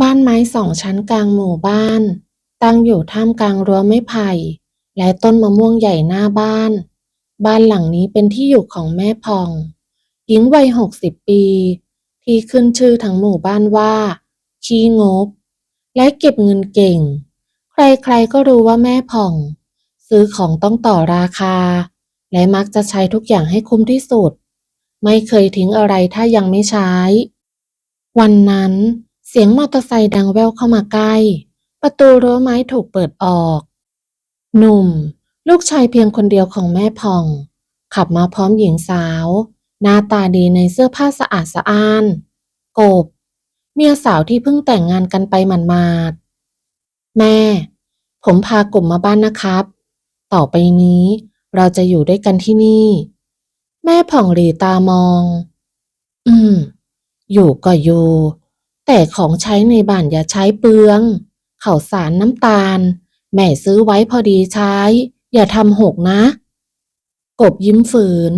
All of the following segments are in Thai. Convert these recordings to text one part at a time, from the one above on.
บ้านไม้สองชั้นกลางหมู่บ้าน ตั้งอยู่ท่ามกลางรั้วไม้ไผ่ และต้นมะม่วงใหญ่หน้าบ้าน บ้านหลังนี้เป็นที่อยู่ของแม่พอง หญิงวัยหกสิบปี ที่ขึ้นชื่อทั้งหมู่บ้านว่า ขี้งก และเก็บเงินเก่ง ใครๆก็รู้ว่าแม่ผ่อง ซื้อของต้องต่อราคา และมักจะใช้ทุกอย่างให้คุ้มที่สุด ไม่เคยทิ้งอะไรถ้ายังไม่ใช้ วันนั้น เสียงมอเตอร์ไซค์ดังแว่วเข้ามาใกล้ ประตูรั้วไม้ถูกเปิดออก หนุ่ม ลูกชายเพียงคนเดียวของแม่ผ่อง ขับมาพร้อมหญิงสาว หน้าตาดีในเสื้อผ้าสะอาดสะอ้าน กบ เมียสาวที่เพิ่งแต่งงานกันไปหมาดๆแม่ ผมพากบมาบ้านนะครับ ต่อไปนี้เราจะอยู่ด้วยกันที่นี่ แม่ผ่องหลีตามอง อืม อยู่ก็อยู่ แต่ของใช้ในบ้านอย่าใช้เปลืองข้าวสารน้ำตาล แม่ซื้อไว้พอดีใช้ อย่าทำหกนะ กบยิ้มฝืน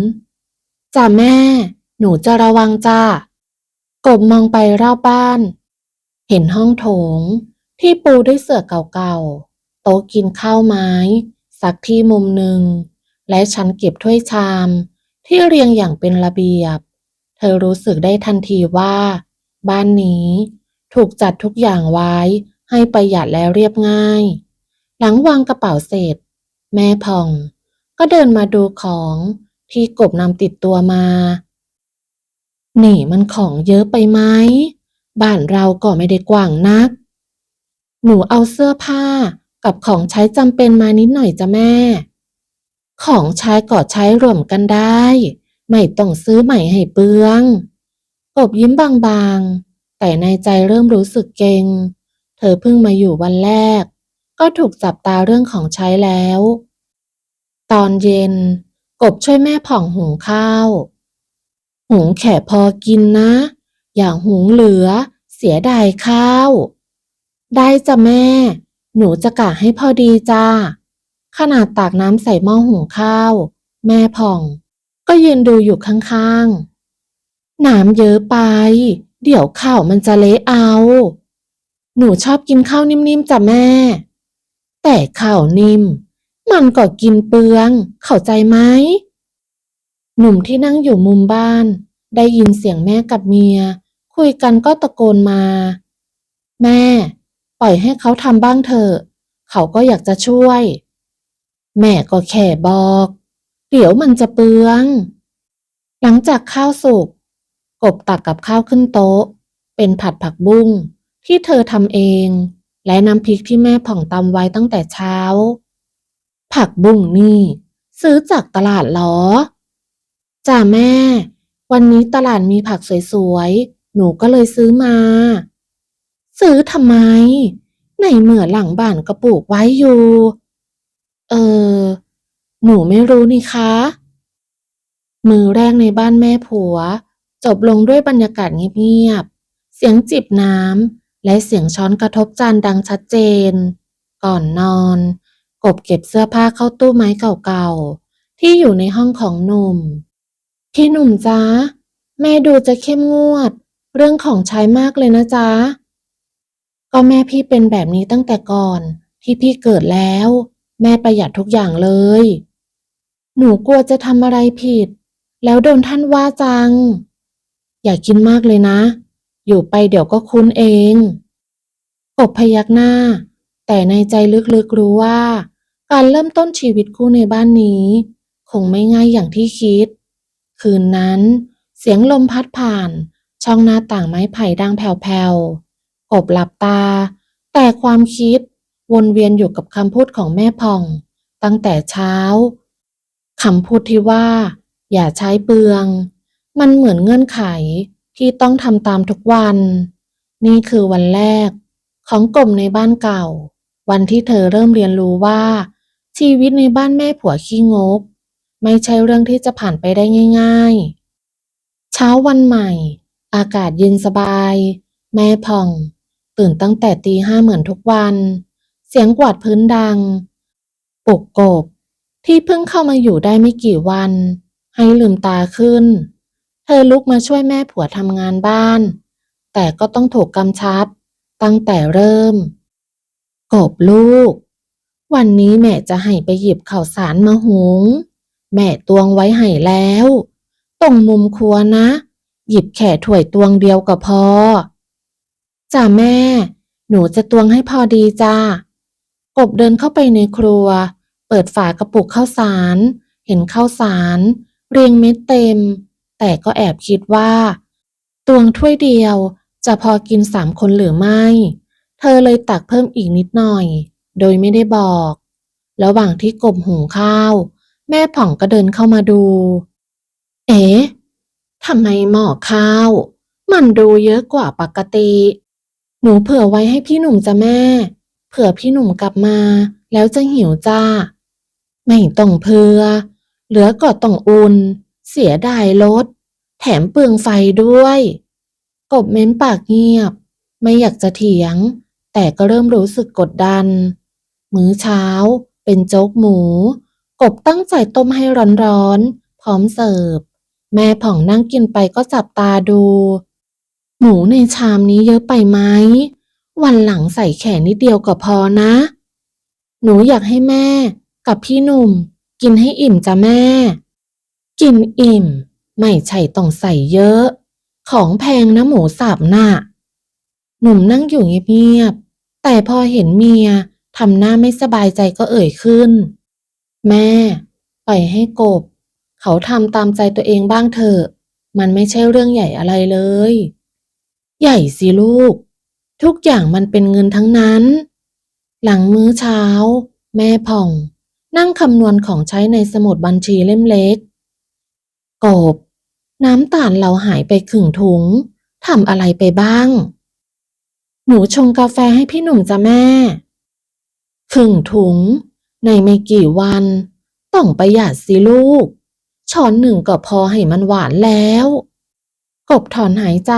จ้าแม่ หนูจะระวังจ้ากบมองไปรอบบ้าน เห็นห้องโถง ที่ปูด้วยเสื่อเก่าๆ โต๊ะกินข้าวไม้ สักที่มุมหนึ่ง และชั้นเก็บถ้วยชาม ที่เรียงอย่างเป็นระเบียบ เธอรู้สึกได้ทันทีว่า บ้านนี้ถูกจัดทุกอย่างไว้ให้ประหยัดและเรียบง่าย หลังวางกระเป๋าเสร็จ แม่ผ่อง ก็เดินมาดูของที่กบนำติดตัวมา นี่มันของเยอะไปไหมบ้านเราก็ไม่ได้กว้างนัก หนูเอาเสื้อผ้ากับของใช้จำเป็นมานิดหน่อยจ้ะแม่ ของใช้ก็ใช้รวมกันได้ ไม่ต้องซื้อใหม่ให้เปลือง กบยิ้มบางๆ แต่ในใจเริ่มรู้สึกเกรงเธอเพิ่งมาอยู่วันแรก ก็ถูกจับตาเรื่องของใช้แล้ว ตอนเย็น กบช่วยแม่ผ่องหุงข้าว หุงแค่พอกินนะ อย่าหุงเหลือ เสียดายข้าว ได้จ้ะแม่ หนูจะกะให้พอดีจ้า ขนาดตักน้ำใส่หม้อหุงข้าว แม่ผ่อง ก็ยืนดูอยู่ข้างๆ น้ำเยอะไป เดี๋ยวข้าวมันจะเละเอา หนูชอบกินข้าวนิ่มๆจ้ะแม่ แต่ข้าวนิ่ม มันก็กินเปลือง เข้าใจไหม หนุ่มที่นั่งอยู่มุมบ้าน ได้ยินเสียงแม่กับเมีย คุยกันก็ตะโกนมา แม่ ปล่อยให้เขาทำบ้างเถอะ เขาก็อยากจะช่วย แม่ก็แค่บอก เดี๋ยวมันจะเปลือง หลังจากข้าวสุก กบตักกับข้าวขึ้นโต๊ะ เป็นผัดผักบุ้งที่เธอทำเอง และน้ำพริกที่แม่ผ่องตำไว้ตั้งแต่เช้า ผักบุ้งนี่ ซื้อจากตลาดเหรอจ้าแม่ วันนี้ตลาดมีผักสวยๆ หนูก็เลยซื้อมา ซื้อทำไม ในเหมือหลังบ้านก็ปลูกไว้อยู่ เออ หนูไม่รู้นี่คะ มือแรกในบ้านแม่ผัว จบลงด้วยบรรยากาศเงียบๆ เสียงจิบน้ำและเสียงช้อนกระทบจานดังชัดเจน ก่อนนอน กบเก็บเสื้อผ้าเข้าตู้ไม้เก่าๆ ที่อยู่ในห้องของหนุ่ม พี่หนุ่มจ๊ะแม่ดูจะเข้มงวด เรื่องของใช้มากเลยนะจ๊ะ ก็แม่พี่เป็นแบบนี้ตั้งแต่ก่อนที่พี่เกิดแล้ว แม่ประหยัดทุกอย่างเลย หนูกลัวจะทำอะไรผิด แล้วโดนท่านว่าจัง อย่าคิดมากเลยนะ อยู่ไปเดี๋ยวก็คุ้นเอง กบพยักหน้า แต่ในใจลึกๆรู้ว่า การเริ่มต้นชีวิตคู่ในบ้านนี้ คงไม่ง่ายอย่างที่คิด คืนนั้น เสียงลมพัดผ่าน ช่องหน้าต่างไม้ไผ่ดังแผ่วๆ กบหลับตา แต่ความคิด วนเวียนอยู่กับคำพูดของแม่ผ่อง ตั้งแต่เช้าคำพูดที่ว่า อย่าใช้เปลือง มันเหมือนเงื่อนไขที่ต้องทำตามทุกวัน นี่คือวันแรก ของกลมในบ้านเก่า วันที่เธอเริ่มเรียนรู้ว่า ชีวิตในบ้านแม่ผัวขี้งก ไม่ใช่เรื่องที่จะผ่านไปได้ง่าย ๆ เช้าวันใหม่ อากาศเย็นสบาย แม่ผ่อง ตื่นตั้งแต่ตีห้าเหมือนทุกวัน เสียงกวาดพื้นดังปุกกบที่เพิ่งเข้ามาอยู่ได้ไม่กี่วัน ให้ลืมตาขึ้น เธอลุกมาช่วยแม่ผัวทำงานบ้าน แต่ก็ต้องถูกกำชับ ตั้งแต่เริ่ม กบลูก วันนี้แม่จะให้ไปหยิบข้าวสารมาหุง แม่ตวงไว้ให้แล้ว ตรงมุมครัวนะ หยิบแค่ถ้วยตวงเดียวก็พอจ้าแม่ หนูจะตวงให้พอดีจ้ากบเดินเข้าไปในครัว เปิดฝากระปุกข้าวสาร เห็นข้าวสาร เรียงเม็ดเต็ม แต่ก็แอบคิดว่า ตวงถ้วยเดียวจะพอกินสามคนหรือไม่ เธอเลยตักเพิ่มอีกนิดหน่อย โดยไม่ได้บอก ระหว่างที่กบหุงข้าว แม่ผ่องก็เดินเข้ามาดู เอ๊ะทำไมหม้อข้าว มันดูเยอะกว่าปกติ หนูเผื่อไว้ให้พี่หนุ่มจ้ะแม่ เผื่อพี่หนุ่มกลับมา แล้วจะหิวจ้า ไม่ต้องเผื่อ เหลือก็ต้องอุ่น เสียดายรถ แถมเปลืองไฟด้วย กบเม้มปากเงียบ ไม่อยากจะเถียง แต่ก็เริ่มรู้สึกกดดัน มื้อเช้า เป็นโจ๊กหมู กบตั้งใจต้มให้ร้อนๆ พร้อมเสิร์ฟ แม่ผ่องนั่งกินไปก็จับตาดู หมูในชามนี้เยอะไปไหม วันหลังใส่แค่นิดเดียวก็พอนะ หนูอยากให้แม่ กับพี่หนุ่ม กินให้อิ่มจ้ะแม่ กินอิ่ม ไม่ใช่ต้องใส่เยอะ ของแพงนะหมูสับน่ะหนุ่มนั่งอยู่เงียบๆแต่พอเห็นเมียทำหน้าไม่สบายใจก็เอ่ยขึ้น แม่ ปล่อยให้กบ เขาทำตามใจตัวเองบ้างเถอะมันไม่ใช่เรื่องใหญ่อะไรเลย ใหญ่สิลูก ทุกอย่างมันเป็นเงินทั้งนั้น หลังมื้อเช้า แม่ผ่อง นั่งคำนวณของใช้ในสมุดบัญชีเล่มเล็ก กบ น้ำตาลเราหายไปครึ่งถุงทำอะไรไปบ้าง หนูชงกาแฟให้พี่หนุ่มจ้ะแม่ ครึ่งถุง ในไม่กี่วัน ต้องประหยัดสิลูก ช้อนหนึ่งก็พอให้มันหวานแล้ว กบถอนหายใจ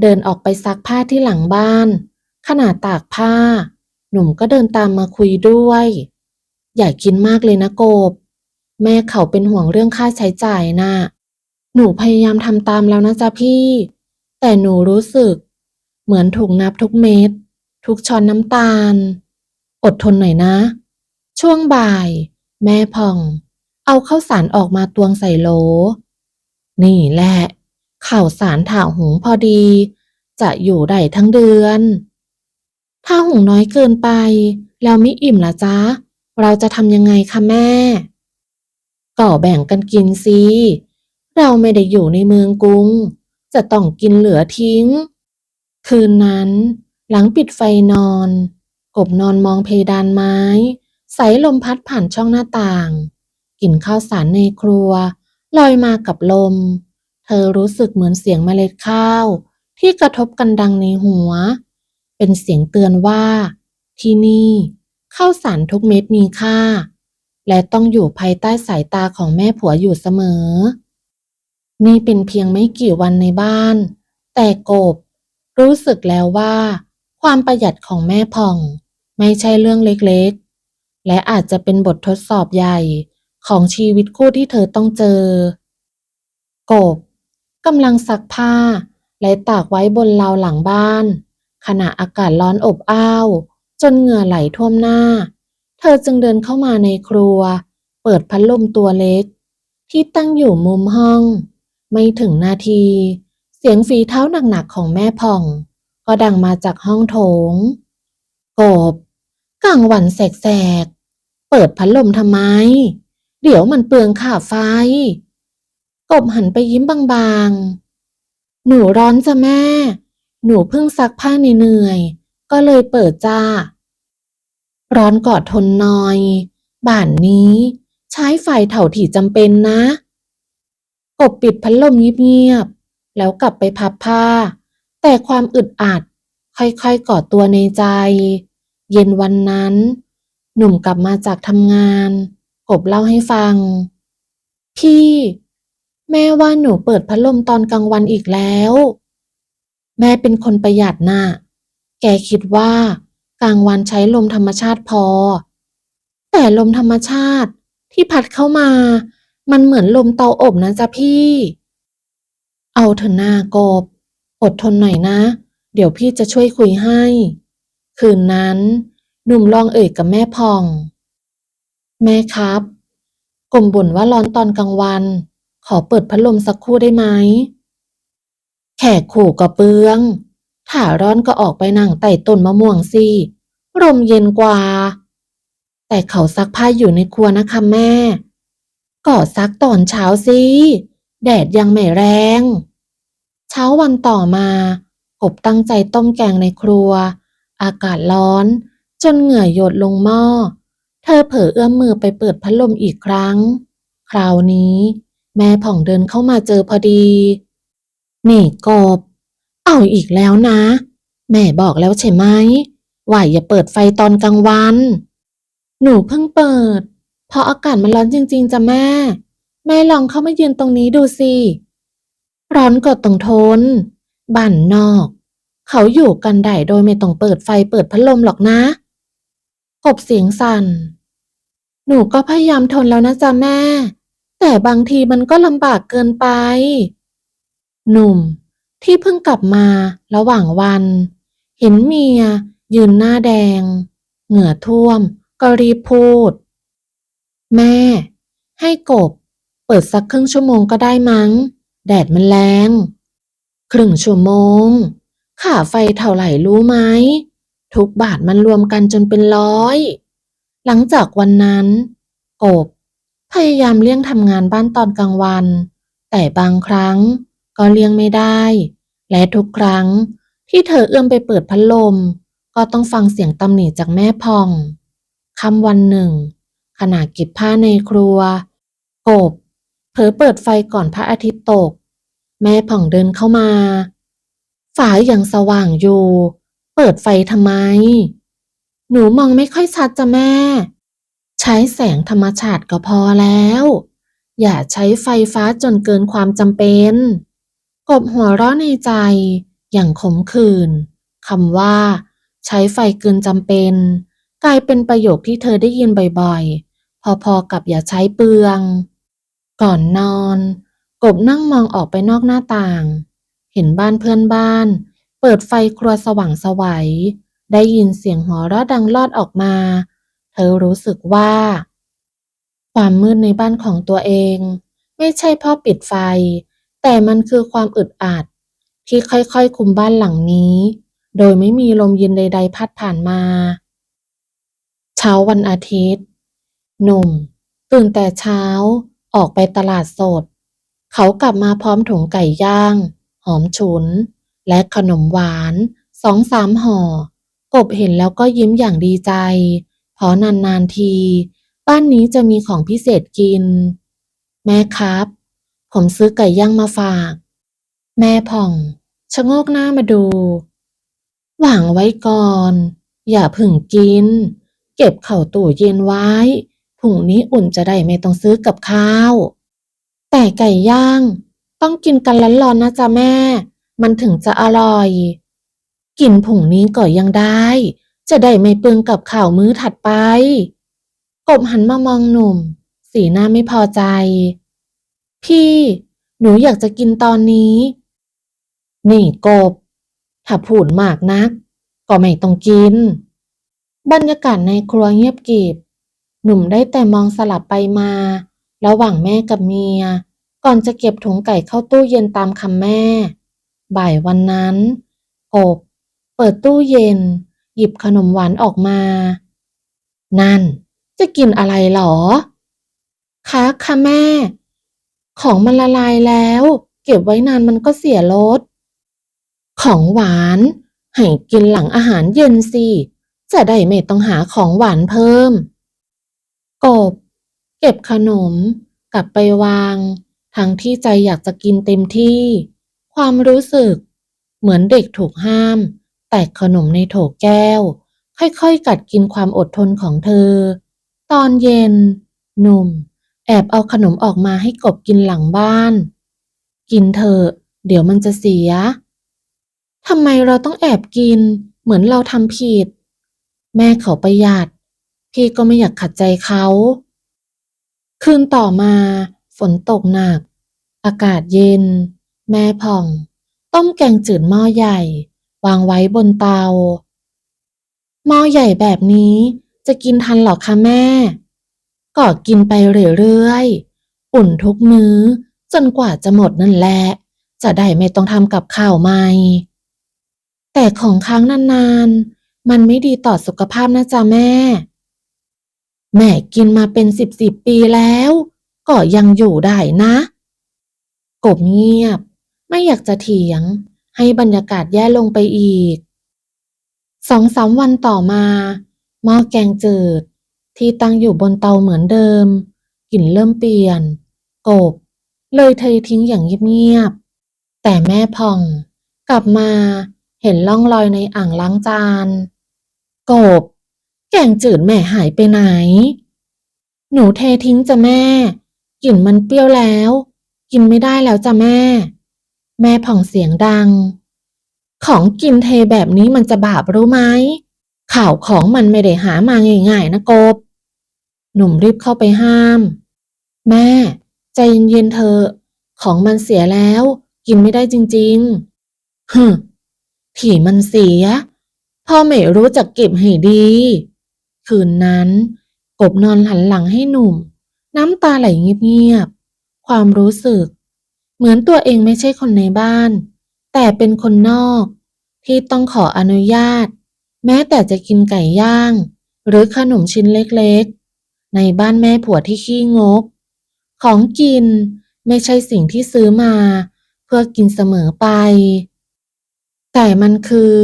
เดินออกไปซักผ้าที่หลังบ้านขณะตากผ้า หนุ่มก็เดินตามมาคุยด้วย อย่ากินมากเลยนะกบ แม่เขาเป็นห่วงเรื่องค่าใช้จ่ายน่ะ หนูพยายามทำตามแล้วนะจ๊ะพี่ แต่หนูรู้สึก เหมือนถูกนับทุกเม็ด ทุกช้อนน้ำตาล อดทนหน่อยนะ ช่วงบ่าย แม่ผ่อง เอาข้าวสารออกมาตวงใส่โหล นี่แหละข้าวสารถ่าหุงพอดี จะอยู่ได้ทั้งเดือน ถ้าหุงน้อยเกินไป แล้วไม่อิ่มละจ๊ะ เราจะทำยังไงคะแม่ ก็แบ่งกันกินสิเราไม่ได้อยู่ในเมืองกรุง จะต้องกินเหลือทิ้ง คืนนั้น หลังปิดไฟนอน กบนอนมองเพดานไม้ สายลมพัดผ่านช่องหน้าต่างกลิ่นข้าวสารในครัว ลอยมากับลม เธอรู้สึกเหมือนเสียงเมล็ดข้าว ที่กระทบกันดังในหัว เป็นเสียงเตือนว่า ที่นี่ข้าวสารทุกเม็ดมีค่า และต้องอยู่ภายใต้สายตาของแม่ผัวอยู่เสมอ นี่เป็นเพียงไม่กี่วันในบ้าน แต่กบ รู้สึกแล้วว่า ความประหยัดของแม่ผ่อง ไม่ใช่เรื่องเล็กๆ และอาจจะเป็นบททดสอบใหญ่ของชีวิตคู่ที่เธอต้องเจอ กบกำลังซักผ้า และตากไว้บนราวหลังบ้าน ขณะอากาศร้อนอบอ้าว จนเหงื่อไหลท่วมหน้า เธอจึงเดินเข้ามาในครัว เปิดพัดลมตัวเล็ก ที่ตั้งอยู่มุมห้อง ไม่ถึงนาที เสียงฝีเท้าหนักๆของแม่ผ่อง ก็ดังมาจากห้องโถง กบกลางวันแสกๆ เปิดพัดลมทำไม เดี๋ยวมันเปลืองค่าไฟ กบหันไปยิ้มบางๆ หนูร้อนจ้ะแม่ หนูเพิ่งซักผ้าเหนื่อยๆก็เลยเปิดจ้า ร้อนกอดทนหน่อย บ้านนี้ใช้ไฟเท่าที่จำเป็นนะ กบปิดพัดลมเงียบๆ แล้วกลับไปพับผ้า แต่ความอึดอัดค่อยๆก่อตัวในใจ เย็นวันนั้น หนุ่มกลับมาจากทำงาน กบเล่าให้ฟัง พี่ แม่ว่าหนูเปิดพัดลมตอนกลางวันอีกแล้ว แม่เป็นคนประหยัดน่ะ แกคิดว่า ลางวันใช้ลมธรรมชาติพอ แต่ลมธรรมชาติที่พัดเข้ามา มันเหมือนลมเตาอบนะจ๊ะพี่ เอาเถอะหน้ากบ อดทนหน่อยนะ เดี๋ยวพี่จะช่วยคุยให้ คืนนั้น หนุ่มลองเอ่ยกับแม่พอง แม่ครับกลมบ่นว่าร้อนตอนกลางวัน ขอเปิดพัดลมสักครู่ได้ไหม แขกขู่ก็เปลืองถ้าร้อนก็ออกไปนั่งใต้ต้นมะม่วงสิ ลมเย็นกว่า แต่เขาซักผ้าอยู่ในครัวนะคะแม่ ก็ซักตอนเช้าสิ แดดยังไม่แรง เช้าวันต่อมา กบตั้งใจต้มแกงในครัว อากาศร้อน จนเหงื่อหยดลงหม้อ เธอเผลอเอื้อมมือไปเปิดพัดลมอีกครั้ง คราวนี้ แม่ผ่องเดินเข้ามาเจอพอดี นี่กบ เอาอีกแล้วนะ แม่บอกแล้วใช่ไหม ว่าอย่าเปิดไฟตอนกลางวัน หนูเพิ่งเปิด เพราะอากาศมันร้อนจริง ๆจ้ะแม่ แม่ลองเข้ามายืนตรงนี้ดูสิ ร้อนก็ต้องทน บ้านนอก เขาอยู่กันได้โดยไม่ต้องเปิดไฟเปิดพัดลมหรอกนะ กบเสียงสั่น หนูก็พยายามทนแล้วนะจ๊ะแม่ แต่บางทีมันก็ลำบากเกินไป หนุ่มที่เพิ่งกลับมาระหว่างวัน เห็นเมีย ยืนหน้าแดง เหงื่อท่วม ก็รีบพูด แม่ ให้กบ เปิดสักครึ่งชั่วโมงก็ได้มั้ง แดดมันแรง ครึ่งชั่วโมงค่าไฟเท่าไหร่รู้ไหม ทุกบาทมันรวมกันจนเป็นร้อย หลังจากวันนั้น กบ พยายามเลี่ยงทำงานบ้านตอนกลางวัน แต่บางครั้งก็เลี่ยงไม่ได้ และทุกครั้งที่เธอเอื้อมไปเปิดพัดลม ก็ต้องฟังเสียงตำหนิจากแม่พองคำวันหนึ่ง ขณะเก็บผ้าในครัวกบเผลอเปิดไฟก่อนพระอาทิตย์ตก แม่ผ่องเดินเข้ามา ฝายังสว่างอยู่ เปิดไฟทำไม หนูมองไม่ค่อยชัดจ้ะแม่ ใช้แสงธรรมชาติก็พอแล้ว อย่าใช้ไฟฟ้าจนเกินความจำเป็น กบหัวเราะในใจ อย่างขมขื่นคำว่า ใช้ไฟเกินจำเป็น กลายเป็นประโยคที่เธอได้ยินบ่อยๆ พอๆกับอย่าใช้เปลือง ก่อนนอน กบนั่งมองออกไปนอกหน้าต่าง เห็นบ้านเพื่อนบ้าน เปิดไฟครัวสว่างสวัย ได้ยินเสียงหัวเราะดังลอดออกมา เธอรู้สึกว่า ความมืดในบ้านของตัวเอง ไม่ใช่เพราะปิดไฟ แต่มันคือความอึดอัดที่ค่อยๆ คุมบ้านหลังนี้ โดยไม่มีลมเย็นใด ๆ พัดผ่านมา เช้าวันอาทิตย์ หนุ่ม ตื่นแต่เช้าออกไปตลาดสด เขากลับมาพร้อมถุงไก่ย่าง หอมฉุน และขนมหวานสองสามห่อกบเห็นแล้วก็ยิ้มอย่างดีใจ เพราะนานๆที บ้านนี้จะมีของพิเศษกิน แม่ครับ ผมซื้อไก่ย่างมาฝาก แม่ผ่อง ชะโงกหน้ามาดู วางไว้ก่อน อย่าพึ่งกิน เก็บเข้าตู้เย็นไว้พรุ่งนี้อุ่นจะได้ไม่ต้องซื้อกับข้าว แต่ไก่ย่าง ต้องกินกันร้อนๆนะจ๊ะแม่ มันถึงจะอร่อย กินผงนี้ก็ยังได้ จะได้ไม่เปลืองกับข่าวมื้อถัดไป กบหันมามองหนุ่ม สีหน้าไม่พอใจ พี่ หนูอยากจะกินตอนนี้ นี่กบ ถ้าพูดมากนัก ก็ไม่ต้องกิน บรรยากาศในครัวเงียบกริบ หนุ่มได้แต่มองสลับไปมา ระหว่างแม่กับเมีย ก่อนจะเก็บถุงไก่เข้าตู้เย็นตามคำแม่ บ่ายวันนั้นกบเปิดตู้เย็น หยิบขนมหวานออกมา นั่น จะกินอะไรหรอ คะค่ะแม่ ของมันละลายแล้ว เก็บไว้นานมันก็เสียรส ของหวาน ให้กินหลังอาหารเย็นสิ จะได้ไม่ต้องหาของหวานเพิ่ม กบ เก็บขนม กลับไปวาง ทั้งที่ใจอยากจะกินเต็มที่ ความรู้สึก เหมือนเด็กถูกห้าม แตกขนมในโถแก้ว ค่อยๆ กัดกินความอดทนของเธอ ตอนเย็น หนุ่ม แอบเอาขนมออกมาให้กบกินหลังบ้าน กินเถอะ เดี๋ยวมันจะเสีย ทำไมเราต้องแอบกิน เหมือนเราทำผิด แม่เขาประหยัด พี่ก็ไม่อยากขัดใจเขา คืนต่อมา ฝนตกหนัก อากาศเย็น แม่ผ่อง ต้มแกงจืดหม้อใหญ่ วางไว้บนเตา หม้อใหญ่แบบนี้จะกินทันหรอคะแม่ ก็กินไปเรื่อยๆ อุ่นทุกมื้อ จนกว่าจะหมดนั่นแหละ จะได้ไม่ต้องทำกับข้าวใหม่ แต่ของค้างนานๆ มันไม่ดีต่อสุขภาพนะจ๊ะแม่ แม่กินมาเป็นสิบสิบปีแล้ว ก็ยังอยู่ได้นะ กบเงียบ ไม่อยากจะเถียง ให้บรรยากาศแย่ลงไปอีกสองสามวันต่อมาหม้อแกงจืด ที่ตั้งอยู่บนเตาเหมือนเดิมกลิ่นเริ่มเปลี่ยน กบ เลยเททิ้งอย่างเงียบๆแต่แม่ผ่อง กลับมา เห็นล่องรอยในอ่างล้างจาน กบ แกงจืดแม่หายไปไหน หนูเททิ้งจ้ะแม่กลิ่นมันเปรี้ยวแล้ว กินไม่ได้แล้วจ้ะแม่ แม่ผ่องเสียงดัง ของกินเทแบบนี้มันจะบาปรู้ไหมข่าวของมันไม่ได้หามาง่ายๆนะกบ หนุ่มรีบเข้าไปห้าม แม่ ใจเย็นๆเถอของมันเสียแล้ว กินไม่ได้จริง ๆฮึ มที่มันเสีย พ่อไม่รู้จักเก็บให้ดี คืนนั้น กบนอนหันหลังให้หนุ่ม น้ำตาไหลเงียบๆ ความรู้สึก เหมือนตัวเองไม่ใช่คนในบ้าน แต่เป็นคนนอก ที่ต้องขออนุญาต แม้แต่จะกินไก่ย่าง หรือขนมชิ้นเล็กๆ ในบ้านแม่ผัวที่ขี้งก ของกินไม่ใช่สิ่งที่ซื้อมา เพื่อกินเสมอไป แต่มันคือ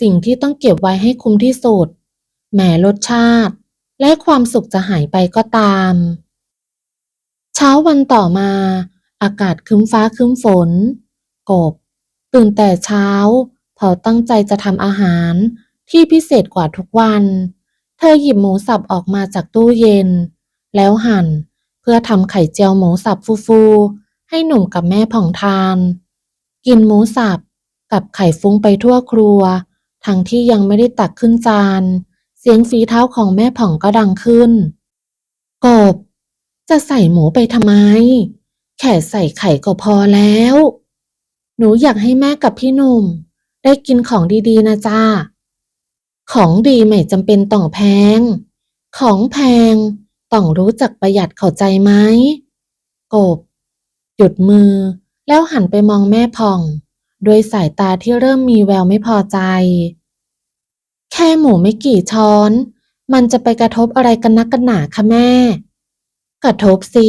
สิ่งที่ต้องเก็บไว้ให้คุ้มที่สุด แม้รสชาติ และความสุขจะหายไปก็ตาม เช้าวันต่อมา อากาศคึ้มฟ้าคึ้มฝน กบ ตื่นแต่เช้าเพราตั้งใจจะทำอาหารที่พิเศษกว่าทุกวัน เธอหยิบหมูสับออกมาจากตู้เย็น แล้วหั่นเพื่อทำไข่เจียวหมูสับฟูๆให้หนุ่มกับแม่ผ่องทาน กินหมูสับ กับไข่ฟุ้งไปทั่วครัว ทั้งที่ยังไม่ได้ตักขึ้นจาน เสียงฝีเท้าของแม่ผ่องก็ดังขึ้น กบ จะใส่หมูไปทำไม แค่ใส่ไข่ก็พอแล้ว หนูอยากให้แม่กับพี่หนุ่ม ได้กินของดีๆนะจ้า ของดีไม่จำเป็นต้องแพง ของแพงต้องรู้จักประหยัดเข้าใจไหม กบ หยุดมือแล้วหันไปมองแม่ผ่อง ด้วยสายตาที่เริ่มมีแววไม่พอใจ แค่หมูไม่กี่ช้อน มันจะไปกระทบอะไรกันนักกันหนาคะแม่ กระทบสิ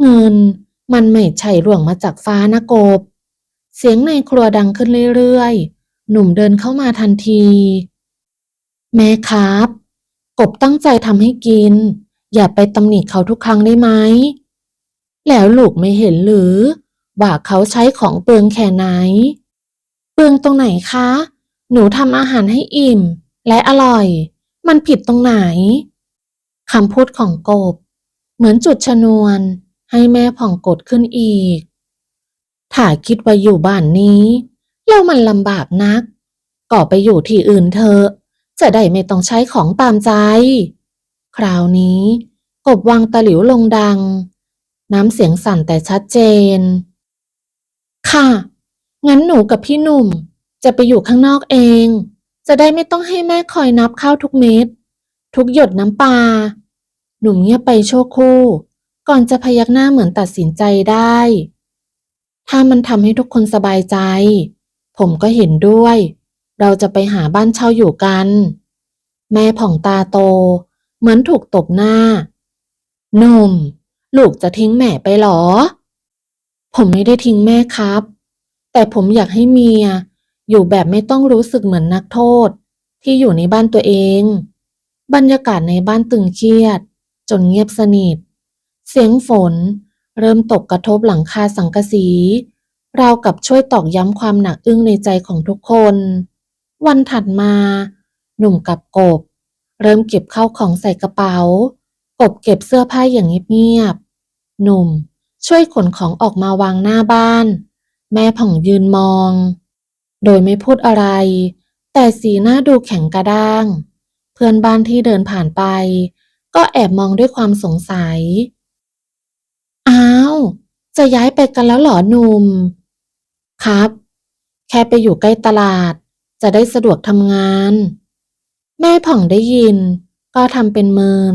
เงิน มันไม่ใช่ร่วงมาจากฟ้านะกบ เสียงในครัวดังขึ้นเรื่อยๆ หนุ่มเดินเข้ามาทันที แม่ครับ กบตั้งใจทำให้กิน อย่าไปตำหนิเขาทุกครั้งได้ไหม แล้วลูกไม่เห็นหรือ ว่าเขาใช้ของเปลืองแค่ไหน เปลืองตรงไหนคะ หนูทำอาหารให้อิ่ม และอร่อย มันผิดตรงไหนคำพูดของกบ เหมือนจุดชนวน ให้แม่ผ่องกดขึ้นอีก ถ้าคิดว่าอยู่บ้านนี้แล้วมันลำบากนัก ก็ไปอยู่ที่อื่นเถอะ จะได้ไม่ต้องใช้ของตามใจ คราวนี้ กบวางตะหลิวลงดัง น้ำเสียงสั่นแต่ชัดเจน ค่ะ งั้นหนูกับพี่หนุ่มจะไปอยู่ข้างนอกเอง จะได้ไม่ต้องให้แม่คอยนับข้าวทุกเม็ด ทุกหยดน้ำปลา หนุ่มเงียบไปชั่วครู่ ก่อนจะพยักหน้าเหมือนตัดสินใจได้ ถ้ามันทำให้ทุกคนสบายใจ ผมก็เห็นด้วย เราจะไปหาบ้านเช่าอยู่กัน แม่ผ่องตาโต เหมือนถูกตบหน้า หนุ่ม ลูกจะทิ้งแม่ไปหรอ ผมไม่ได้ทิ้งแม่ครับ แต่ผมอยากให้เมีย อยู่แบบไม่ต้องรู้สึกเหมือนนักโทษ ที่อยู่ในบ้านตัวเอง บรรยากาศในบ้านตึงเครียด จนเงียบสนิท เสียงฝน เริ่มตกกระทบหลังคาสังกะสีราวกับช่วยตอกย้ำความหนักอึ้งในใจของทุกคน วันถัดมา หนุ่มกับกบ เริ่มเก็บเข้าของใส่กระเป๋า กบเก็บเสื้อผ้าอย่างเงียบๆหนุ่ม ช่วยขนของออกมาวางหน้าบ้าน แม่ผ่องยืนมอง โดยไม่พูดอะไร แต่สีหน้าดูแข็งกระด้าง เพื่อนบ้านที่เดินผ่านไป ก็แอบมองด้วยความสงสัย อ้าว จะย้ายไปกันแล้วหรอหนุ่ม ครับ แค่ไปอยู่ใกล้ตลาด จะได้สะดวกทำงาน แม่ผ่องได้ยิน ก็ทำเป็นเมิน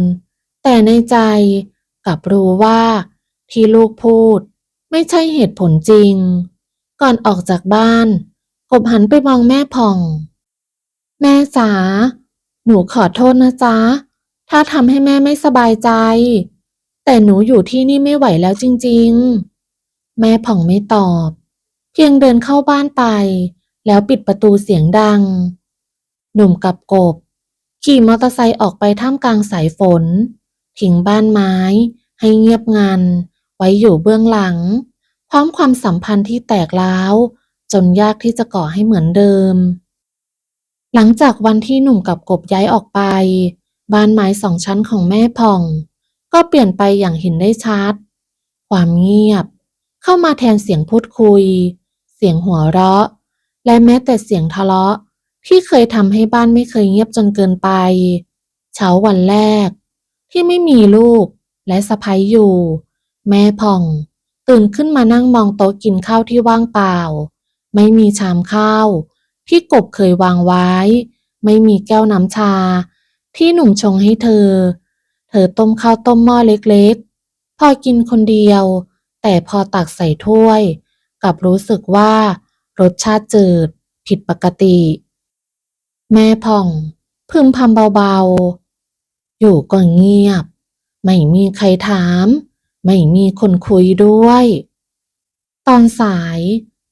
แต่ในใจกลับรู้ว่า ที่ลูกพูด ไม่ใช่เหตุผลจริง ก่อนออกจากบ้าน กบหันไปมองแม่ผ่อง แม่จ๋าหนูขอโทษนะจ๊ะ ถ้าทำให้แม่ไม่สบายใจ แต่หนูอยู่ที่นี่ไม่ไหวแล้วจริง ๆ แม่ผ่องไม่ตอบ เพียงเดินเข้าบ้านไป แล้วปิดประตูเสียงดัง หนุ่มกับกบ ขี่มอเตอร์ไซค์ออกไปท่ามกลางสายฝน ทิ้งบ้านไม้ให้เงียบงัน ไว้อยู่เบื้องหลัง พร้อมความสัมพันธ์ที่แตกร้าว จนยากที่จะก่อให้เหมือนเดิม หลังจากวันที่หนุ่มกับกบย้ายออกไป บ้านไม้สองชั้นของแม่ผ่อง ก็เปลี่ยนไปอย่างเห็นได้ชัด ความเงียบ เข้ามาแทนเสียงพูดคุย เสียงหัวเราะ และแม้แต่เสียงทะเลาะที่เคยทำให้บ้านไม่เคยเงียบจนเกินไป เช้าวันแรก ที่ไม่มีลูกและสะพ้ยอยู่ แม่ผ่อง ตื่นขึ้นมานั่งมองโต๊ะกินข้าวที่ว่างเปล่า ไม่มีชามข้าว ที่กบเคยวางไว้ ไม่มีแก้วน้ำชา ที่หนุ่มชงให้เธอ เธอต้มข้าวต้มหม้อเล็กๆ พอกินคนเดียว แต่พอตักใส่ถ้วย กลับรู้สึกว่ารสชาติจืด ผิดปกติ แม่ผ่อง พึมพำเบาๆ อยู่ก็เงียบ ไม่มีใครถาม ไม่มีคนคุยด้วย ตอนสาย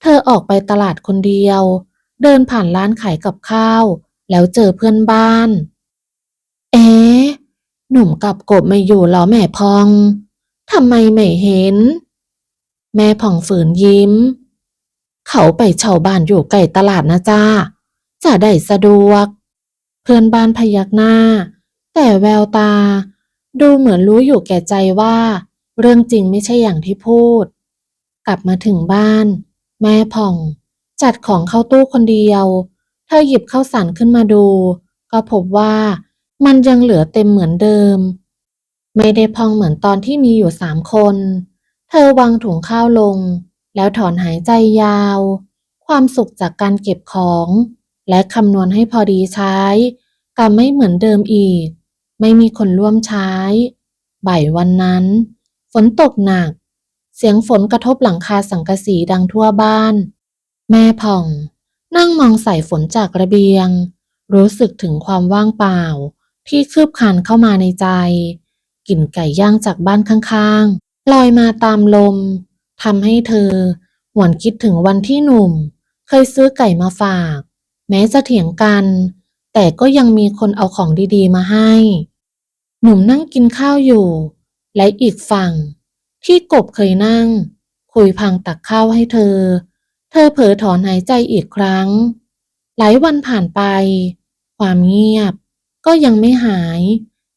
เธอออกไปตลาดคนเดียว เดินผ่านร้านขายกับข้าว แล้วเจอเพื่อนบ้าน เอ๊หนุ่มกับกบไม่อยู่หรอแม่พองทำไมไม่เห็น แม่ผ่องฝืนยิ้ม เขาไปช่าบ้านอยู่ใกล้ตลาดนะจ้าจะได้สะดวก เพื่อนบ้านพยักหน้า แต่แววตา ดูเหมือนรู้อยู่แก่ใจว่า เรื่องจริงไม่ใช่อย่างที่พูด กลับมาถึงบ้าน แม่ผ่อง จัดของเข้าตู้คนเดียว เธอหยิบข้าวสารขึ้นมาดู ก็พบว่ามันยังเหลือเต็มเหมือนเดิม ไม่ได้พองเหมือนตอนที่มีอยู่สามคน เธอวางถุงข้าวลง แล้วถอนหายใจยาว ความสุขจากการเก็บของ และคำนวณให้พอดีใช้กับไม่เหมือนเดิมอีก ไม่มีคนร่วมใช้ บ่ายวันนั้น ฝนตกหนัก เสียงฝนกระทบหลังคาสังกะสีดังทั่วบ้าน แม่ผ่อง นั่งมองสายฝนจากระเบียง รู้สึกถึงความว่างเปล่า ที่คืบคานเข้ามาในใจ กลิ่นไก่ย่างจากบ้านข้างๆลอยมาตามลมทำให้เธอหวนคิดถึงวันที่หนุ่ม เคยซื้อไก่มาฝาก แม้จะเถียงกัน แต่ก็ยังมีคนเอาของดีๆมาให้ หนุ่มนั่งกินข้าวอยู่ และอีกฝั่ง ที่กบเคยนั่ง คุยพังตักข้าวให้เธอ เธอเผลอถอนหายใจอีกครั้ง หลายวันผ่านไป ความเงียบก็ยังไม่หาย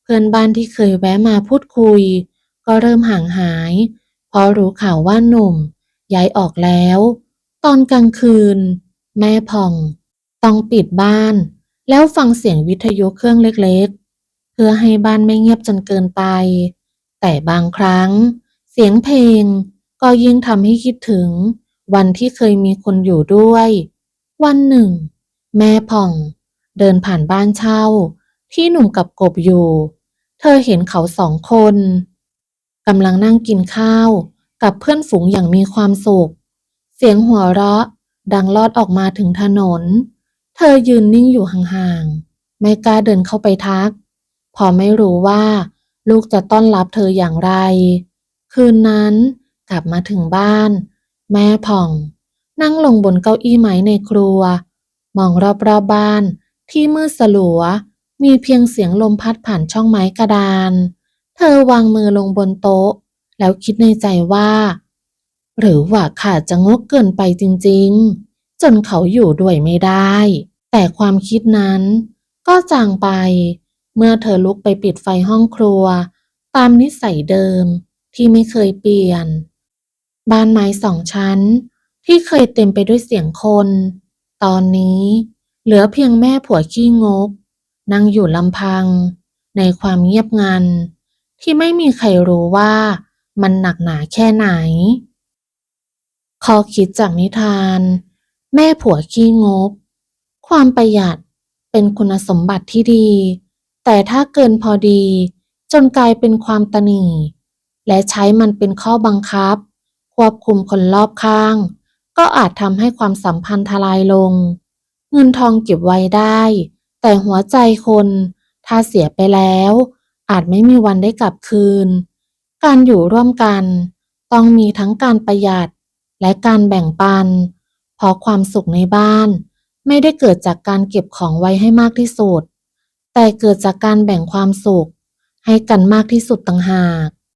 เพื่อนบ้านที่เคยแวะมาพูดคุย ก็เริ่มห่างหาย เพราะรู้ข่าวว่าหนุ่มย้ายออกแล้ว ตอนกลางคืน แม่ผ่อง ต้องปิดบ้าน แล้วฟังเสียงวิทยุเครื่องเล็กๆ เพื่อให้บ้านไม่เงียบจนเกินไป แต่บางครั้ง เสียงเพลงก็ยิ่งทำให้คิดถึง วันที่เคยมีคนอยู่ด้วย วันหนึ่ง แม่ผ่อง เดินผ่านบ้านเช่า ที่หนุ่มกับกบอยู่ เธอเห็นเขาสองคนกำลังนั่งกินข้าวกับเพื่อนฝูงอย่างมีความสุข เสียงหัวเราะดังลอดออกมาถึงถนน เธอยืนนิ่งอยู่ห่างๆ ไม่กล้าเดินเข้าไปทักเพอไม่รู้ว่า ลูกจะต้อนรับเธออย่างไร คืนนั้นกลับมาถึงบ้าน แม่ผ่อง นั่งลงบนเก้าอี้ไม้ในครัว มองรอบๆบบ้านที่มืดสลัว มีเพียงเสียงลมพัดผ่านช่องไม้กระดาน เธอวางมือลงบนโต๊ะ แล้วคิดในใจว่า หรือว่าข้าจะงกเกินไปจริงๆ จนเขาอยู่ด้วยไม่ได้ แต่ความคิดนั้นก็จางไป เมื่อเธอลุกไปปิดไฟห้องครัว ตามนิสัยเดิมที่ไม่เคยเปลี่ยน บ้านไม้สองชั้น ที่เคยเต็มไปด้วยเสียงคน ตอนนี้เหลือเพียงแม่ผัวขี้งก นั่งอยู่ลำพัง ในความเงียบงัน ที่ไม่มีใครรู้ว่ามันหนักหนาแค่ไหนข้อคิดจากนิทาน แม่ผัวขี้งก ความประหยัดเป็นคุณสมบัติที่ดี แต่ถ้าเกินพอดี จนกลายเป็นความตนีและใช้มันเป็นข้อบังคับ ควบคุมคนรอบข้าง ก็อาจทำให้ความสัมพันธ์ทลายลง เงินทองเก็บไว้ได้ แต่หัวใจคนถ้าเสียไปแล้ว อาจไม่มีวันได้กลับคืน การอยู่ร่วมกัน ต้องมีทั้งการประหยัดและการแบ่งปัน เพราะความสุขในบ้าน ไม่ได้เกิดจากการเก็บของไว้ให้มากที่สุด แต่เกิดจากการแบ่งความสุข ให้กันมากที่สุดต่างหาก